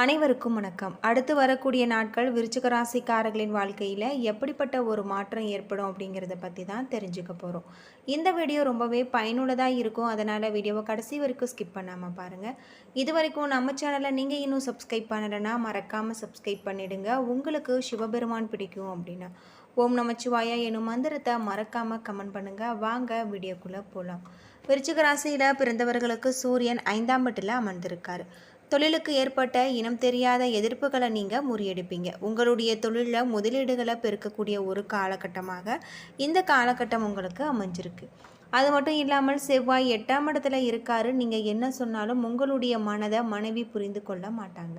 அனைவருக்கும் வணக்கம். அடுத்து வரக்கூடிய நாட்கள் விருச்சிக ராசிக்காரர்களின் வாழ்க்கையில் எப்படிப்பட்ட ஒரு மாற்றம் ஏற்படும் அப்படிங்கிறத பற்றி தான் தெரிஞ்சுக்க போகிறோம் இந்த வீடியோ ரொம்பவே பயனுள்ளதாக இருக்கும். அதனால் வீடியோவை கடைசி வரைக்கும் ஸ்கிப் பண்ணாமல் பாருங்கள் இது வரைக்கும் நம்ம சேனலை நீங்கள் இன்னும் சப்ஸ்கிரைப் பண்ணலைன்னா மறக்காமல் சப்ஸ்கிரைப் பண்ணிடுங்க. உங்களுக்கு சிவபெருமான் பிடிக்கும் அப்படின்னா ஓம் நமச்சிவாயா எனும் மந்திரத்தை மறக்காமல் கமெண்ட் பண்ணுங்கள் வாங்க வீடியோக்குள்ளே போகலாம் விருச்சிக ராசியில் பிறந்தவர்களுக்கு சூரியன் ஐந்தாம் வீட்டில் அமர்ந்திருக்காரு. தொழிலுக்கு ஏற்பட்ட இனம் தெரியாத எதிர்ப்புகளை நீங்கள் முறியடிப்பீங்க. உங்களுடைய தொழிலில் முதலீடுகளை பெருக்கக்கூடிய ஒரு காலகட்டமாக இந்த காலகட்டம் உங்களுக்கு அமைஞ்சிருக்கு. அது மட்டும் இல்லாமல் செவ்வாய் எட்டாம் இடத்துல இருக்காரு. நீங்கள் என்ன சொன்னாலும் உங்களுடைய மனதை மனைவி புரிந்து கொள்ள மாட்டாங்க.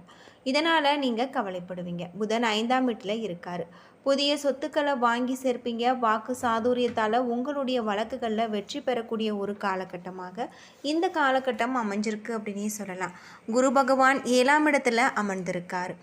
இதனால் நீங்கள் கவலைப்படுவீங்க. புதன் ஐந்தாம் வீட்டில் இருக்காரு. புதிய சொத்துக்களை வாங்கி சேர்ப்பீங்க. வாக்கு சாதுரியத்தால் உங்களுடைய வழக்குகளில் வெற்றி பெறக்கூடிய ஒரு காலகட்டமாக இந்த காலகட்டம் அமைஞ்சிருக்கு அப்படின்னே சொல்லலாம். குரு பகவான் ஏழாம் இடத்துல அமர்ந்திருக்கார்.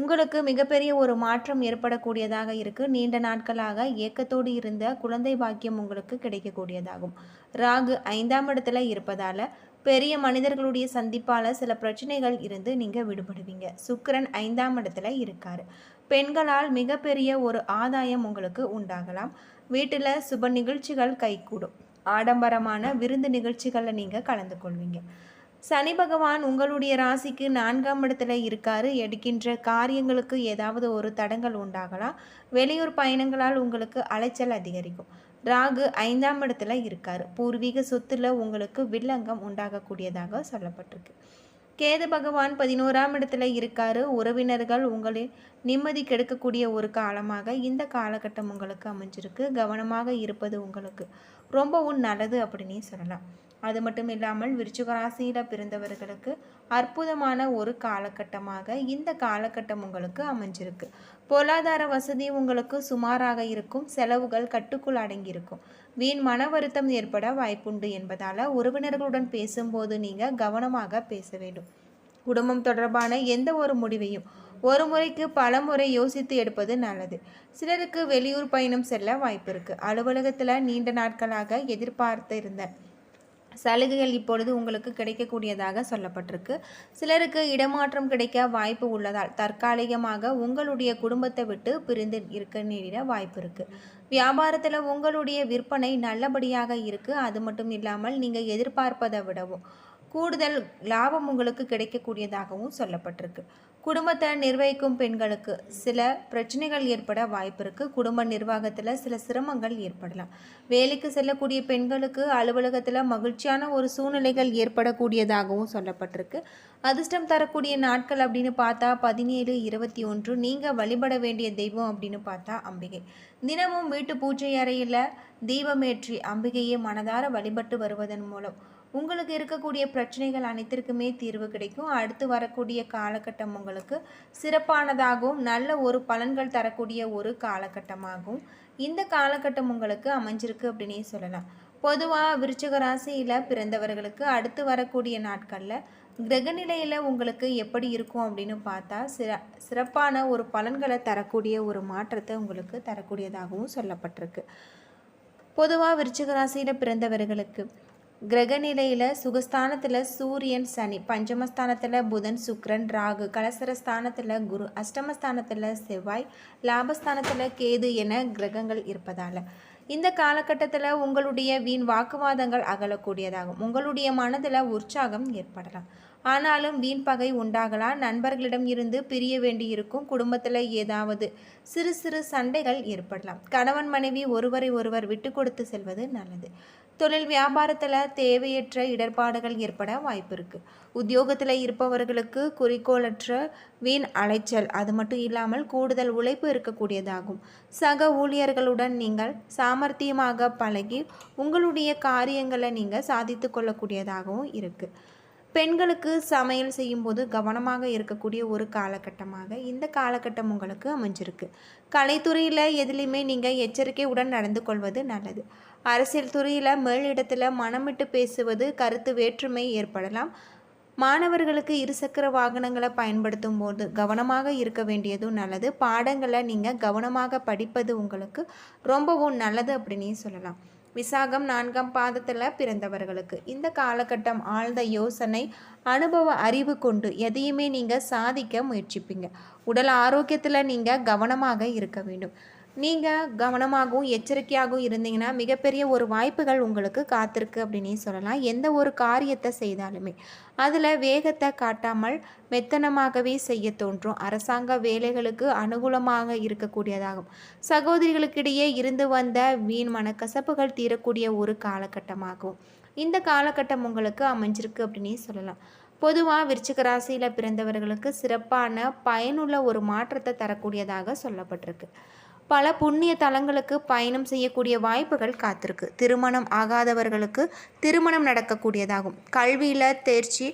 உங்களுக்கு மிகப்பெரிய ஒரு மாற்றம் ஏற்படக்கூடியதாக இருக்குது நீண்ட நாட்களாக ஏக்கத்தோடு இருந்த குழந்தை பாக்கியம் உங்களுக்கு கிடைக்கக்கூடியதாகும். ராகு ஐந்தாம் இடத்துல இருப்பதால் பெரிய மனிதர்களுடைய சந்திப்பால் சில பிரச்சனைகள் இருந்து நீங்கள் விடுபடுவீங்க. சுக்கரன் ஐந்தாம் இடத்துல இருக்கார். பெண்களால் மிகப்பெரிய ஒரு ஆதாயம் உங்களுக்கு உண்டாகலாம். வீட்டில் சுப நிகழ்ச்சிகள் கைகூடும். ஆடம்பரமான விருந்து நிகழ்ச்சிகளில் நீங்கள் கலந்து கொள்வீங்க. சனி பகவான் உங்களுடைய ராசிக்கு நான்காம் இடத்துல இருக்காரு. எடுக்கின்ற காரியங்களுக்கு ஏதாவது ஒரு தடங்கள் உண்டாகலாம். வெளியூர் பயணங்களால் உங்களுக்கு அலைச்சல் அதிகரிக்கும். ராகு ஐந்தாம் இடத்துல இருக்கார். பூர்வீக சொத்துல உங்களுக்கு வில்லங்கம் உண்டாகக்கூடியதாக சொல்லப்பட்டிருக்கு. கேது பகவான் பதினோராம் இடத்துல இருக்காரு. உறவினர்கள் உங்களின் நிம்மதி கெடுக்கக்கூடிய ஒரு காலமாக இந்த காலகட்டம் உங்களுக்கு அமைஞ்சிருக்கு. கவனமாக இருப்பது உங்களுக்கு ரொம்பவும் நல்லது அப்படின்னே சொல்லலாம். அது மட்டும் இல்லாமல் விருச்சிகராசியில் பிறந்தவர்களுக்கு அற்புதமான ஒரு காலகட்டமாக இந்த காலகட்டம் உங்களுக்கு அமைஞ்சிருக்கு. பொருளாதார வசதி உங்களுக்கு சுமாராக இருக்கும். செலவுகள் கட்டுக்குள் அடங்கியிருக்கும். வீண் மன வருத்தம் ஏற்பட வாய்ப்புண்டு என்பதால் உறவினர்களுடன் பேசும்போது நீங்கள் கவனமாக பேச வேண்டும். குடும்பம் தொடர்பான எந்த ஒரு முடிவையும் ஒரு முறைக்கு பல முறை யோசித்து எடுப்பது நல்லது. சிலருக்கு வெளியூர் பயணம் செல்ல வாய்ப்பு இருக்குது அலுவலகத்தில் நீண்ட நாட்களாக எதிர்பார்த்து இருந்த சலுகைகள் இப்பொழுது உங்களுக்கு கிடைக்கக்கூடியதாக சொல்லப்பட்டிருக்கு. சிலருக்கு இடமாற்றம் கிடைக்க வாய்ப்பு உள்ளதால் தற்காலிகமாக உங்களுடைய குடும்பத்தை விட்டு பிரிந்து இருக்க நேரிட வாய்ப்பு இருக்குது வியாபாரத்தில் உங்களுடைய விற்பனை நல்லபடியாக இருக்குது அது மட்டும் இல்லாமல் நீங்கள் எதிர்பார்ப்பதை விடவும் கூடுதல் லாபம் உங்களுக்கு கிடைக்கக்கூடியதாகவும் சொல்லப்பட்டிருக்கு. குடும்பத்தை நிர்வகிக்கும் பெண்களுக்கு சில பிரச்சனைகள் ஏற்பட வாய்ப்பு இருக்குது குடும்ப நிர்வாகத்தில் சில சிரமங்கள் ஏற்படலாம். வேலைக்கு செல்லக்கூடிய பெண்களுக்கு அலுவலகத்தில் மகிழ்ச்சியான ஒரு சூழ்நிலைகள் ஏற்படக்கூடியதாகவும் சொல்லப்பட்டிருக்கு. அதிர்ஷ்டம் தரக்கூடிய நாட்கள் அப்படின்னு பார்த்தா பதினேழு இருபத்தி ஒன்று. நீங்கள் வழிபட வேண்டிய தெய்வம் அப்படின்னு பார்த்தா அம்பிகை. தினமும் வீட்டு பூஜை அறையில் தீபமேற்றி அம்பிகையை மனதார வழிபட்டு வருவதன் மூலம் உங்களுக்கு இருக்கக்கூடிய பிரச்சனைகள் அனைத்திற்குமே தீர்வு கிடைக்கும். அடுத்து வரக்கூடிய காலகட்டம் உங்களுக்கு சிறப்பானதாகவும் நல்ல ஒரு பலன்கள் தரக்கூடிய ஒரு காலகட்டமாகும். இந்த காலகட்டம் உங்களுக்கு அமைஞ்சிருக்கு அப்படின்னே சொல்லலாம். பொதுவாக விருச்சிக ராசியில் பிறந்தவர்களுக்கு அடுத்து வரக்கூடிய நாட்களில் கிரகநிலையில் உங்களுக்கு எப்படி இருக்கும் அப்படின்னு பார்த்தா சிற சிறப்பான ஒரு பலன்களை தரக்கூடிய ஒரு மாற்றத்தை உங்களுக்கு தரக்கூடியதாகவும் சொல்லப்பட்டிருக்கு. பொதுவாக விருச்சிக ராசியில் பிறந்தவர்களுக்கு கிரகநிலையில் சுகஸ்தானத்தில் சூரியன் சனி. பஞ்சமஸ்தானத்தில் புதன் சுக்ரன் ராகு. கலசரஸ்தானத்தில் குரு. அஷ்டமஸ்தானத்தில் செவ்வாய். லாபஸ்தானத்தில் கேது என கிரகங்கள் இருப்பதால். இந்த காலகட்டத்தில் உங்களுடைய வீண் வாக்குவாதங்கள் அகலக்கூடியதாகும். உங்களுடைய மனதில் உற்சாகம் ஏற்படலாம். ஆனாலும் வீண் பகை உண்டாகலாம். நண்பர்களிடம் இருந்து பிரிய வேண்டியிருக்கும் குடும்பத்தில் ஏதாவது சிறு சிறு சண்டைகள் ஏற்படலாம். கணவன் மனைவி ஒருவரை ஒருவர் விட்டு கொடுத்து செல்வது நல்லது. தொழில் வியாபாரத்தில் தேவையற்ற இடர்பாடுகள் ஏற்பட வாய்ப்பு இருக்குது உத்தியோகத்தில் இருப்பவர்களுக்கு குறிக்கோளற்ற வீண் அலைச்சல் அது மட்டும் இல்லாமல் கூடுதல் உழைப்பு இருக்கக்கூடியதாகும். சக ஊழியர்களுடன் நீங்கள் சாமர்த்தியமாக பழகி உங்களுடைய காரியங்களை நீங்கள் சாதித்து கொள்ளக்கூடியதாகவும் இருக்குது பெண்களுக்கு சமையல் செய்யும்போது கவனமாக இருக்கக்கூடிய ஒரு காலகட்டமாக இந்த காலகட்டம் உங்களுக்கு அமைஞ்சிருக்கு. கலைத்துறையில் எதுலேயுமே நீங்கள் எச்சரிக்கையுடன் நடந்து கொள்வது நல்லது. அரசியல் துறையில் மேலிடத்தில் மனமிட்டு பேசுவது கருத்து வேற்றுமை ஏற்படலாம். மாணவர்களுக்கு இருசக்கர வாகனங்களை பயன்படுத்தும் போது கவனமாக இருக்க வேண்டியதும் நல்லது. பாடங்களை நீங்கள் கவனமாக படிப்பது உங்களுக்கு ரொம்பவும் நல்லது அப்படின்னே சொல்லலாம். விசாகம் நான்காம் பாதத்தில் பிறந்தவர்களுக்கு. இந்த காலகட்டம் ஆழ்ந்த யோசனை அனுபவ அறிவு கொண்டு எதையுமே நீங்கள் சாதிக்க முயற்சிப்பீங்க. உடல் ஆரோக்கியத்தில் நீங்கள் கவனமாக இருக்க வேண்டும். நீங்கள் கவனமாகவும் எச்சரிக்கையாகவும் இருந்தீங்கன்னா மிகப்பெரிய ஒரு வாய்ப்புகள் உங்களுக்கு காத்திருக்கு அப்படின்னே சொல்லலாம். எந்த ஒரு காரியத்தை செய்தாலுமே. அதில் வேகத்தை காட்டாமல் மெத்தனமாகவே செய்ய தோன்றும். அரசாங்க வேலைகளுக்கு அனுகூலமாக இருக்கக்கூடியதாகும். சகோதரிகளுக்கிடையே இருந்து வந்த வீண் மனக்கசப்புகள் தீரக்கூடிய ஒரு காலகட்டமாகும். இந்த காலகட்டம் உங்களுக்கு அமைஞ்சிருக்கு அப்படின்னே சொல்லலாம். பொதுவாக விருச்சிக ராசியில் பிறந்தவர்களுக்கு சிறப்பான பயனுள்ள ஒரு மாற்றத்தை தரக்கூடியதாக சொல்லப்பட்டிருக்கு. பல புண்ணிய தலங்களுக்கு பயணம் செய்யக்கூடிய வாய்ப்புகள் காத்திருக்கு. திருமணம் ஆகாதவர்களுக்கு திருமணம் நடக்கக்கூடியதாகும். கல்வியில் தேர்ச்சி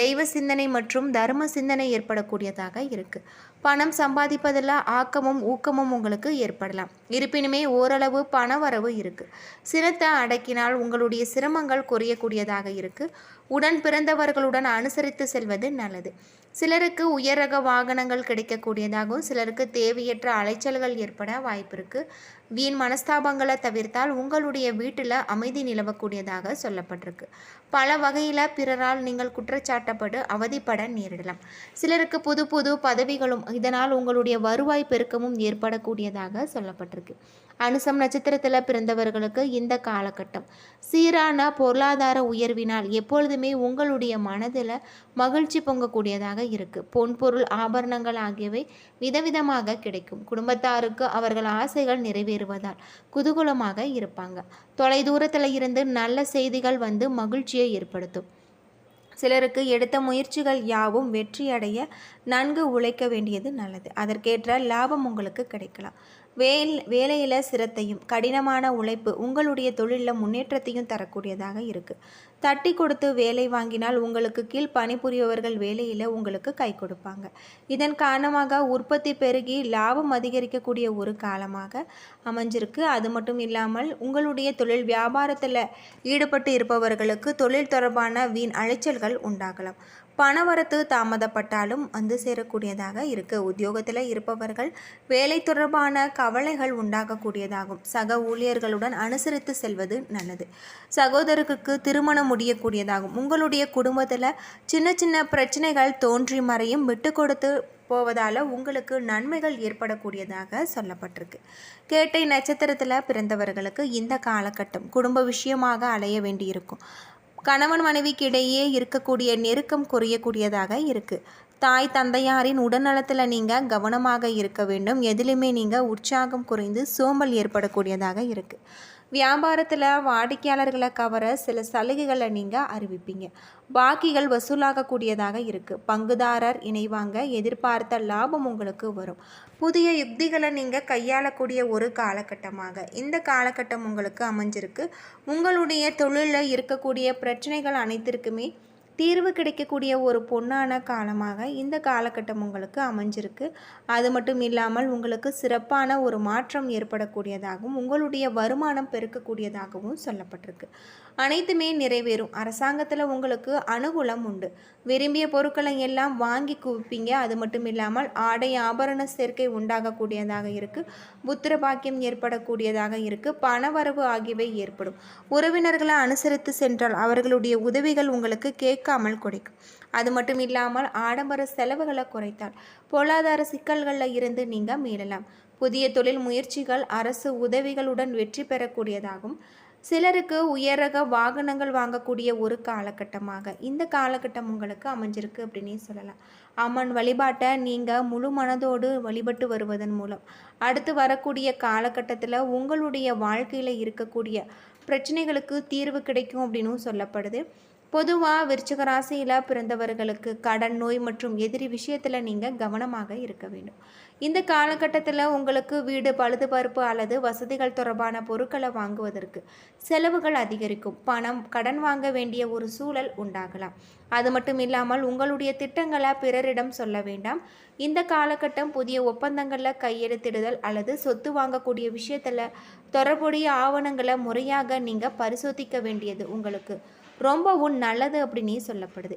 தெய்வ சிந்தனை மற்றும் தர்ம சிந்தனை ஏற்படக்கூடியதாக இருக்குது பணம் சம்பாதிப்பதில் ஆக்கமும் ஊக்கமும் உங்களுக்கு ஏற்படலாம். இருப்பினுமே ஓரளவு பண வரவு இருக்குது சினத்தை அடக்கினால் உங்களுடைய சிரமங்கள் குறையக்கூடியதாக இருக்குது உடன் பிறந்தவர்களுடன் அனுசரித்து செல்வது நல்லது. சிலருக்கு உயர் ரக வாகனங்கள் கிடைக்கக்கூடியதாகவும் சிலருக்கு தேவையற்ற அலைச்சல்கள் ஏற்பட வாய்ப்பு இருக்குது வீண் மனஸ்தாபங்களை தவிர்த்தால் உங்களுடைய வீட்டில் அமைதி நிலவக்கூடியதாக சொல்லப்பட்டிருக்கு. பல வகையில் பிறரால் நீங்கள் குற்றச்சாட்டப்பட்டு அவதிப்பட நேரிடலாம். சிலருக்கு புது புது பதவிகளும் இதனால் உங்களுடைய வருவாய் பெருக்கமும் ஏற்படக்கூடியதாக சொல்லப்பட்டிருக்கு. அனுசம் நட்சத்திரத்தில் பிறந்தவர்களுக்கு இந்த காலகட்டம். சீரான பொருளாதார உயர்வினால் எப்பொழுதுமே உங்களுடைய மனதில் மகிழ்ச்சி பொங்கக்கூடியதாக இருக்குது பொன்பொருள் ஆபரணங்கள் ஆகியவை விதவிதமாக கிடைக்கும். குடும்பத்தாருக்கு அவர்கள் ஆசைகள் நிறைவேறுவதால் குதூகூலமாக இருப்பாங்க. தொலைதூரத்தில் இருந்து நல்ல செய்திகள் வந்து மகிழ்ச்சியை ஏற்படுத்தும். சிலருக்கு எடுத்த முயற்சிகள் யாவும் வெற்றியடைய நன்கு உழைக்க வேண்டியது நல்லது. அதற்கேற்ற லாபம் உங்களுக்கு கிடைக்கலாம். வேல் வேலையில் சிரத்தையும் கடினமான உழைப்பு உங்களுடைய தொழிலில் முன்னேற்றத்தையும் தரக்கூடியதாக இருக்குது தட்டி கொடுத்து வேலை வாங்கினால் உங்களுக்கு கீழ் பணிபுரியவர்கள் வேலையில் உங்களுக்கு கை கொடுப்பாங்க. இதன் காரணமாக உற்பத்தி பெருகி லாபம் அதிகரிக்கக்கூடிய ஒரு காலமாக அமைஞ்சிருக்கு. அது மட்டும் இல்லாமல் உங்களுடைய தொழில் வியாபாரத்தில் ஈடுபட்டு இருப்பவர்களுக்கு தொழில் தொடர்பான வீண் அலைச்சல்கள் உண்டாகலாம். பணவரத்து தாமதப்பட்டாலும் வந்து சேரக்கூடியதாக இருக்குது உத்தியோகத்தில் இருப்பவர்கள் வேலை தொடர்பான கவலைகள் உண்டாகக்கூடியதாகும். சக ஊழியர்களுடன் அனுசரித்து செல்வது நல்லது. சகோதரருக்கு திருமணம் முடியக்கூடியதாகும். உங்களுடைய குடும்பத்தில் சின்ன சின்ன பிரச்சனைகள் தோன்றி மறையும் விட்டு கொடுத்து போவதால் உங்களுக்கு நன்மைகள் ஏற்படக்கூடியதாக சொல்லப்பட்டிருக்கு. கேட்டை நட்சத்திரத்தில் பிறந்தவர்களுக்கு இந்த காலகட்டம் குடும்ப விஷயமாக அலைய வேண்டியிருக்கும். கணவன் மனைவிக்கு இடையே இருக்கக்கூடிய நெருக்கம் குறையக்கூடியதாக இருக்குது தாய் தந்தையாரின் உடல்நலத்தில் நீங்கள் கவனமாக இருக்க வேண்டும். எதிலுமே நீங்கள் உற்சாகம் குறைந்து சோம்பல் ஏற்படக்கூடியதாக இருக்குது வியாபாரத்தில் வாடிக்கையாளர்களை கவர சில சலுகைகளை நீங்கள் அறிவிப்பீங்க. பாக்கிகள் வசூலாகக்கூடியதாக இருக்குது பங்குதாரர் இணைவாங்க எதிர்பார்த்த லாபம் உங்களுக்கு வரும். புதிய யுக்திகளை நீங்கள் கையாளக்கூடிய ஒரு காலகட்டமாக. இந்த காலகட்டம் உங்களுக்கு அமைஞ்சிருக்கு. உங்களுடைய தொழிலில் இருக்கக்கூடிய பிரச்சனைகள் அனைத்திற்குமே தீர்வு கிடைக்கக்கூடிய ஒரு பொன்னான காலமாக இந்த காலகட்டம் உங்களுக்கு அமைஞ்சிருக்கு. அது மட்டும் இல்லாமல் உங்களுக்கு சிறப்பான ஒரு மாற்றம் ஏற்படக்கூடியதாகவும் உங்களுடைய வருமானம் பெருக்கக்கூடியதாகவும் சொல்லப்பட்டிருக்கு. அனைத்துமே நிறைவேறும். அரசாங்கத்தில் உங்களுக்கு அனுகூலம் உண்டு. விரும்பிய பொருட்களை எல்லாம் வாங்கி குவிப்பீங்க. அது மட்டும் இல்லாமல் ஆடை ஆபரண சேர்க்கை உண்டாகக்கூடியதாக இருக்குது புத்திர பாக்கியம் ஏற்படக்கூடியதாக இருக்குது பணவரவு ஆகியவை ஏற்படும். உறவினர்களை அனுசரித்து சென்றால் அவர்களுடைய உதவிகள் உங்களுக்கு கேட்காமல் கொடுக்கும் அது மட்டும் இல்லாமல் ஆடம்பர செலவுகளை குறைத்தால் பொருளாதார சிக்கல்களில் இருந்து நீங்கள் மீளலாம். புதிய தொழில் முயற்சிகள் அரசு உதவிகளுடன் வெற்றி பெறக்கூடியதாகும். சிலருக்கு உயரக வாகனங்கள் வாங்கக்கூடிய ஒரு காலகட்டமாக. இந்த காலகட்டம் உங்களுக்கு அமைஞ்சிருக்கு அப்படின்னே சொல்லலாம். அம்மன் வழிபாட்டை நீங்கள் முழு மனதோடு வழிபட்டு வருவதன் மூலம் அடுத்து வரக்கூடிய காலகட்டத்தில் உங்களுடைய வாழ்க்கையில் இருக்கக்கூடிய பிரச்சனைகளுக்கு தீர்வு கிடைக்கும் அப்படின்னும் சொல்லப்படுது. பொதுவாக விருச்சிக ராசியில் பிறந்தவர்களுக்கு கடன் நோய் மற்றும் எதிரி விஷயத்தில் நீங்கள் கவனமாக இருக்க வேண்டும். இந்த காலகட்டத்தில் உங்களுக்கு வீடு பழுதுபார்ப்பு அல்லது வசதிகள் தொடர்பான பொருட்களை வாங்குவதற்கு செலவுகள் அதிகரிக்கும். பணம் கடன் வாங்க வேண்டிய ஒரு சூழல் உண்டாகலாம். அது மட்டும் இல்லாமல் உங்களுடைய திட்டங்களை பிறரிடம் சொல்ல வேண்டாம். இந்த காலகட்டம் புதிய ஒப்பந்தங்களில் கையெழுத்திடுதல் அல்லது சொத்து வாங்கக்கூடிய விஷயத்தில் தொடர்புடைய ஆவணங்களை முறையாக நீங்கள் பரிசோதிக்க வேண்டியது உங்களுக்கு ரொம்பவும் நல்லது அப்படின்னே சொல்லப்படுது.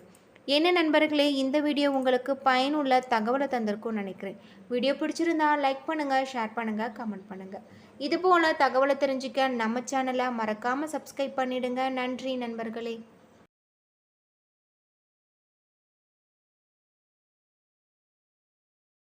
என்ன நண்பர்களே இந்த வீடியோ உங்களுக்கு பயனுள்ள தகவலை தந்திருக்கும்னு நினைக்கிறேன். வீடியோ பிடிச்சிருந்தா லைக் பண்ணுங்கள் ஷேர் பண்ணுங்கள் கமெண்ட் பண்ணுங்கள் இது போல் தகவலை தெரிஞ்சுக்க நம்ம சேனலை மறக்காமல் சப்ஸ்கிரைப் பண்ணிவிடுங்க நன்றி நண்பர்களே.